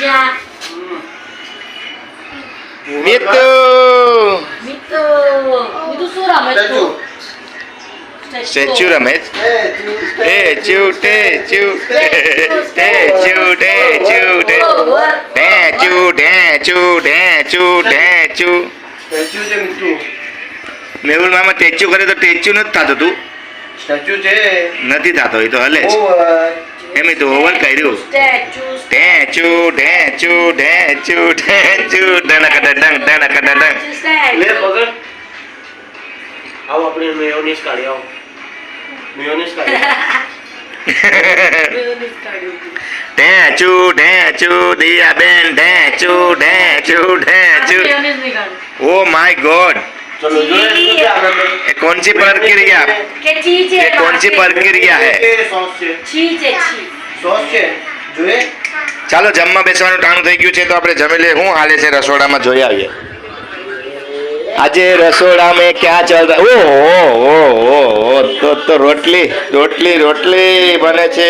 જ્યાં મિતુ મિતુ મિતુ શું રમે છે તું? સ્ટેચ્યુ રમે છે? Statue statue statue statue statue statue statue statue statue છે મીઠું મેહુલ મામા ટેચ્યુ કરે તો ટેચ્યુ નથી થતું તું સ્ટેચ્યુ છે નથી થતો એ તો હલે જ ઓવર એમ તો ઓવર કર્યું. સ્ટેચ્યુ ટેચુ ટેચુ ટેચુ ટેચુ ડનક ડંગ ડનક ડંગ. લે પકડ. આવો આપણે મેયોનીઝ કાઢી આવો. મેયોનીઝ કાઢી. ટેચુ ટેચુ દિયા બેન ટેચુ ટેચુ ટેચુ ઓ માય ગॉड चलो जो ये कौन सी प्रक्रिया ये कौन सी प्रक्रिया है? ચાલો જમવા બેસવાનું ટાણું થઈ ગયું છે તો આપણે જમી લે હું હાલે છે રસોડામાં? જોઈ આવીએ. આજે રસોડા મેં ક્યાં ચાલતા? ઓ હો હો તો તો રોટલી રોટલી રોટલી બને છે.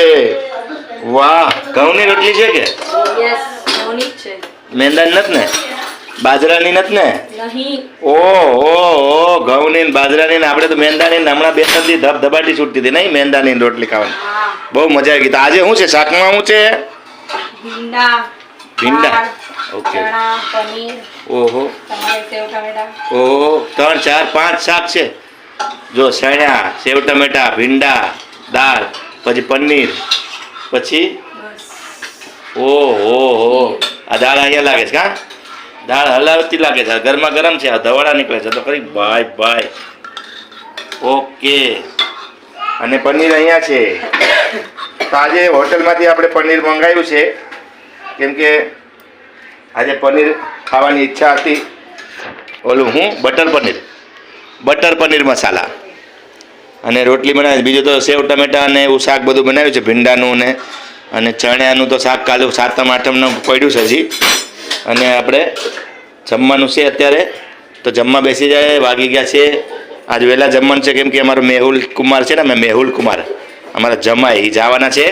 વાહ ઘઉંની રોટલી છે કે? મેંદા નથી ને? બાજરાની નથી ને? ઓ ઓ ઓ ઘઉંની ને બાજરાની ને આપણે તો મેંદાની ને હમણાં બે ત્રણ ધબ ધબાટી છૂટતી હતી. નહીં મેંદાની રોટલી ખાવાની. બહુ મજા આવી ગઈ. તો આજે શું છે? શાકમાં શું છે? ભીંડા. ઓકે. ઓહો. ઓહો. ત્રણ ચાર પાંચ શાક છે. જો સણ્યા સેવ ટમેટા ભીંડા દાળ પછી પનીર પછી? ઓહો હો. આ દાળ અહીંયા લાગે છે કા દાળ હલાવતી લાગે છે. ગરમા ગરમ છે. આ ધવાડા નીકળે છે. તો ખરી બાય બાય ઓકે. અને પનીર અહીંયા છે. તો આજે હોટલમાંથી આપણે પનીર મંગાવ્યું છે. કેમ કે આજે પનીર ખાવાની ઈચ્છા હતી. ઓલું હું? બટર પનીર. બટર પનીર મસાલા. અને રોટલી બનાવી. બીજું તો સેવ, ટમેટા અને એવું શાક બધું બનાવ્યું છે. ભીંડાનું ને અને ચણ્યાનું તો શાક કાલે સાતમ, આઠમનું પડ્યું છે હજી. અને આપણે જમવાનું છે અત્યારે. તો જમવા બેસી જાય વાગી ગયા છે. આજ વહેલા જમવાનું છે કેમ કે અમારો મેહુલ કુમાર છે ને અમે મેહુલ કુમાર. અમારા જમાય એ જવાના છે.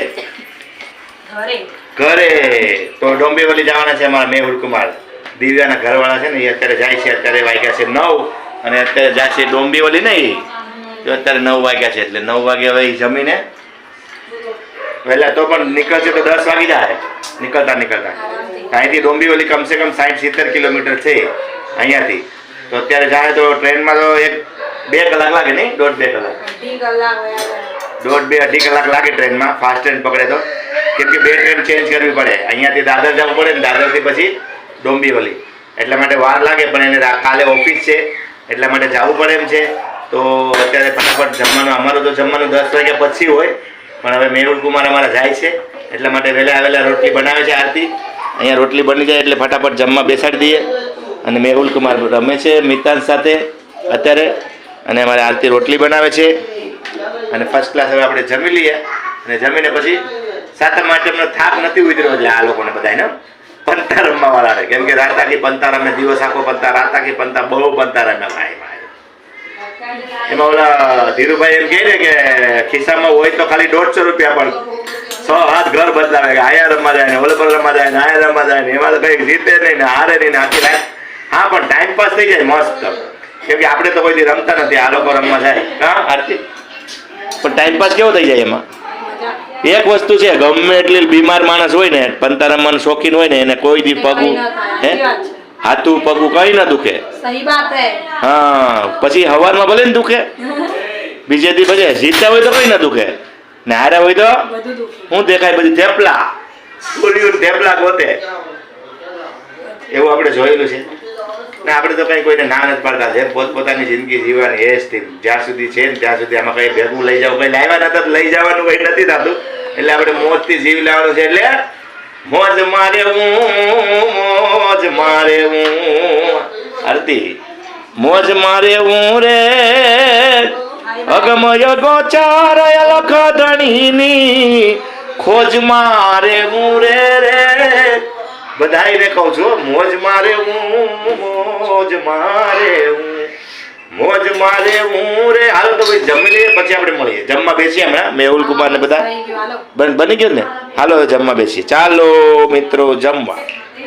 ઘરે. તો ડોંબીવલી જવાના છે અમારા મેહુલ કુમાર. દિવ્યાના ઘરવાળા છે ને એ અત્યારે જાય છે અત્યારે વાગ્યા છે નવ. અને અત્યારે જાય છે ડોંબીવલી નહીં તો અત્યારે નવ વાગ્યા છે એટલે નવ વાગે હવે જમીને વહેલા તો પણ નીકળશે તો દસ વાગી જાય. નીકળતા નીકળતા. અહીંથી ડોંબીવલી કમસે કમ સાઠ સિત્તેર કિલોમીટર છે અહીંયાથી. તો અત્યારે જાય તો ટ્રેનમાં તો એક બે કલાક લાગે નહીં? દોઢ બે કલાક. દોઢ બે અઢી કલાક લાગે ટ્રેનમાં. ફાસ્ટ ટ્રેન પકડે તો. કેમ કે બે ટ્રેન ચેન્જ કરવી પડે. અહીંયાથી દાદર જવું પડે ને દાદરથી પછી ડોંબીવલી. એટલા માટે વાર લાગે પણ એને કાલે ઓફિસ છે. એટલા માટે જવું પડે એમ છે. તો અત્યારે ફટાફટ જમવાનું અમારું તો જમવાનું દસ વાગ્યા પછી હોય. પણ હવે મેહુલ કુમાર અમારા જાય છે. એટલા માટે વહેલા આવેલા રોટલી બનાવે છે આરતી. અહીંયા રોટલી બની જાય એટલે ફટાફટ જમવા બેસાડી દઈએ. અને મેહુલ કુમાર રમે છે મિતાન સાથે અત્યારે. અને અમારે આરતી રોટલી બનાવે છે. અને ફર્સ્ટ ક્લાસ હવે આપણે જમી લઈએ. અને જમીને પછી સાતમ આઠમનો થાક નથી ઉતર્યો એટલે આ લોકોને બધાને પંતા રમવા વાળાને કેમ કે રાત આખી પંતા રમે, દિવસ આખો પંતા રાત આખી પંતા બહુ પંતા રમે ભાઈ. એમાં ઓલા ધીરુભાઈ એમ કહે ને કે ખિસ્સામાં હોય તો ખાલી દોઢસો રૂપિયા પણ સો હાથ ઘર બદલાવે કે આયા રમવા જાય ને ઓલે પર રમવા જાય ને આયા રમવા જાય ને એમાં તો કઈ જીતે નહીં ને હારે નહીં ને આખી રાત. હા પણ ટાઈમ પાસ થઈ જાય મસ્ત. કેમ કે આપણે તો કોઈ દી રમતા નથી આ લોકો રમવા જાય. હા આરતી પણ ટાઈમ પાસ કેવો થઈ જાય એમાં? એક વસ્તુ છે ગમે એટલી બીમાર માણસ હોય ને પંતા રમવાનું શોખીન હોય ને એને કોઈ દી પગું હે? હાથું પગું કઈ ના દુખે. સહી બાત હે. હા પછી હવારમાં ભલે ને દુખે. બીજે દી ભલે જીતતા હોય તો કઈ ના દુખે. ને રે હોય તો? હું દેખાય બધું થેપલા. બોલીવુડ થેપલા ગોતે. એવું આપણે જોયેલું છે. ને આપણે તો કઈ કોઈને ના નથી પાડતા. જેમ પોતપોતાની જિંદગી જીવવાની એ જ જ્યાં સુધી છે ને ત્યાં સુધી આમાં કઈ ભેગું લઈ જાવ. કઈ લાવ્યા નતા તો લઈ જવાનું કઈ નથી થતું. એટલે આપણે મોજથી જીવ લેવાનું છે. એટલે મોજ મારે હું મોજ મારે હું. આરતી. મોજ મારે હું રે. અગમય ગોચાર અલખ ધણીની. ખોજ મારે હું રે રે. બધાયને કહું છું મોજ મારે હું મોજ મારે હું. મોજ મારે હું રે. હાલો તો ભાઈ જમી લઈએ પછી આપણે મળીએ. જમવા બેસીએ હમણાં મેહુલ કુમાર ને બધા. થઈ ગયું, હાલો. બન બની ગયું ને? હાલો જમવા બેસીએ. ચાલો મિત્રો જમવા.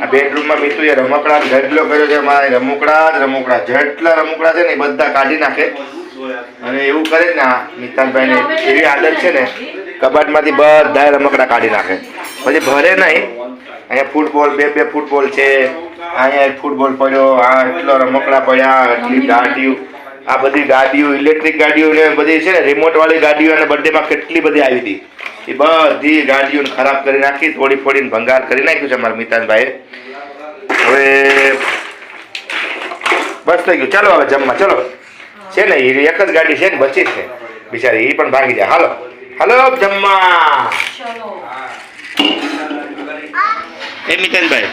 આ બેડરૂમમાં એ રમકડા ઢગલો કર્યો છે મારા રમકડા જ રમકડા. જેટલા રમકડા છે ને બધા કાઢી નાખે. અને એવું કરે ને મિતાનભાઈને. એવી આદત છે ને કબાટમાંથી બધા રમકડા કાઢી નાખે. પછી ભરે નહીં. અહીંયા ફૂટબોલ બે બે ફૂટબોલ છે. અહીંયા એક ફૂટબોલ પડ્યો આ એટલો રમકડા પડ્યા એટલી ગાડીઓ આ બધી ગાડીઓ ઇલેક્ટ્રિક ગાડીઓ ને બધી છે ને રિમોટ વાળી ગાડીઓ અને બર્થડેમાં કેટલી બધી આવી હતી. એ બધી ગાડીઓને ખરાબ કરી નાખી થોડી ફોડીને ભંગાર કરી નાખ્યું છે અમારા મિતાનભાઈએ. હવે બસ થઈ ગયું. ચાલો હવે જમવા ચલો. છે ને એ એક જ ગાડી છે ને બચી છે. બિચારી એ પણ ભાગી જાય. હાલો. હાલો જમવા એ મિતનભાઈ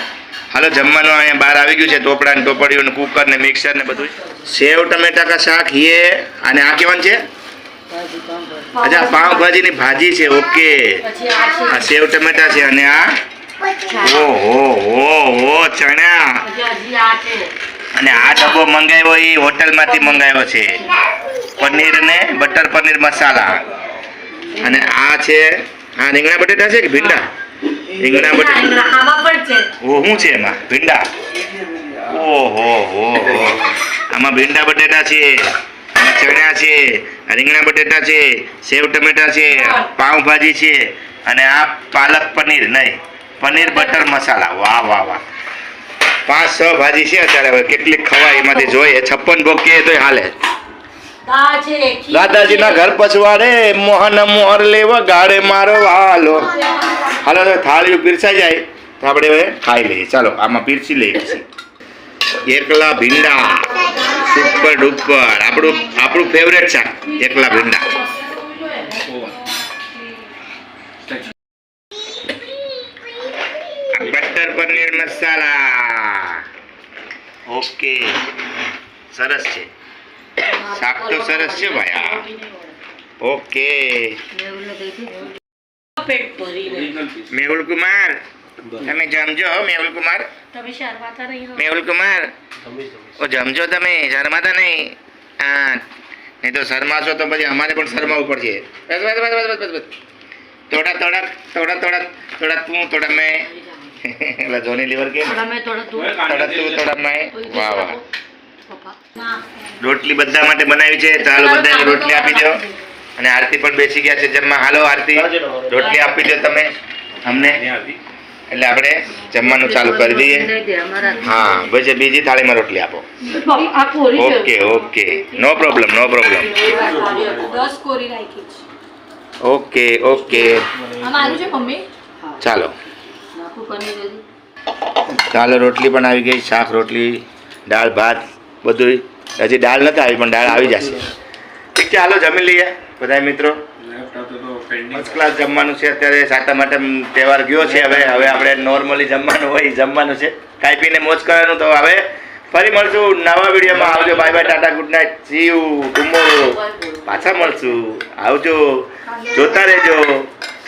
હાલો જમવાનું અહીંયા બહાર આવી ગયું છે ટોપડા ને ટોપડીઓ ને કુકર ને મિક્સર ને બધું. સેવ ટમેટા કા શાક યે અને આ કેવાનું છે? અચ્છા પાવભાજીની ભાજી છે ઓકે. આ સેવ ટમેટા છે અને આ? ઓહો હો હો ચણા અને આ ડબ્બો મંગાવ્યો એ હોટલમાંથી મંગાવ્યો છે. પનીર ને બટર પનીર મસાલા. અને આ છે આ રીંગણા બટેટા છે કે ભીંડા? રીંગણા બટેટા. ઓ શું છે એમાં? ભીંડા? ઓહો હો હો. આમાં ભીંડા બટેટા છે ચણા છે રીંગણા બટેટા છે સેવ ટમેટા છે પાઉંભાજી છે અને આ પાલક પનીર નહીં. પનીર બટર મસાલા. વાહ વાહ વાહ. પાંચ છ ભાજી છે અત્યારે હવે. કેટલીક ખવાય એમાંથી જોઈએ. છપ્પન ભોગ કે તો હાલે. છે દાદાજીના ઘર પછવાડે મોહન મોહર લેવા ગાડે મારો હાલો હાલો તો થાળીઓ પીરસાઈ જાય. તો આપણે હવે ખાઈ લઈએ. ચાલો આમાં પીરસી લઈએ પછી. એકલા ભીંડા. સુપર ડુપર આપણું આપણું ફેવરેટ શાક એકલા ભીંડા. બટર પનીર મસાલા ઓકે સરસ છે. શાક તો સરસ છે ભાઈ ઓકે મેહુલ કુમાર તમે જમજો મેહુલ કુમાર. મેહુલ કુમાર. ઓ જમજો તમે શરમાતા નહીં. હા. નહીં તો શરમાશો તો પછી અમારે પણ શરમાવું પડશે. બસ બસ બસ બસ બસ બસ. થોડા થોડા થોડા થોડા થોડા તું થોડા મેં એટલે જોની લીવર કે થોડા મેં થોડા તું. થોડા તું થોડા મેં વાહ વાહ. રોટલી બધા માટે બનાવી છે. તો હાલો બધાને રોટલી આપી દો. અને આરતી પણ બેસી ગયા છે જમવા. હાલો આરતી રોટલી આપી દો તમે અમને. એટલે આપણે જમવાનું ચાલુ કરી દઈએ. હા પછી બીજી થાળીમાં રોટલી આપો. આ કોરી છે. Okay okay. No problem no problem. દસ કોરી રાખી છે. Okay okay. ચાલો. હજી. રોટલી પણ આવી ગઈ શાક રોટલી દાળ ભાત બધું હજી દાળ નથી આવી પણ દાળ આવી જશે. ચાલો જમી લઈએ બધા મિત્રો. ફર્સ્ટ ક્લાસ જમવાનું છે અત્યારે સાતમ માટે તહેવાર ગયો છે હવે. હવે આપણે નોર્મલી જમવાનું હોય જમવાનું છે. ખાઈ પીને મોજ કરવાનું તો હવે ફરી મળશું. નવા વિડીયોમાં આવજો. Bye bye tata good night see you tomorrow પાછા મળશું. આવજો. જોતા રહેજો.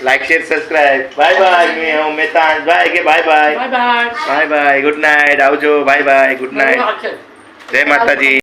Like share subscribe bye bye મેં હું મેતાંશ બાય કે bye bye bye bye bye bye good night આવજો બાય બાય ગુડ નાઇટ જય માતાજી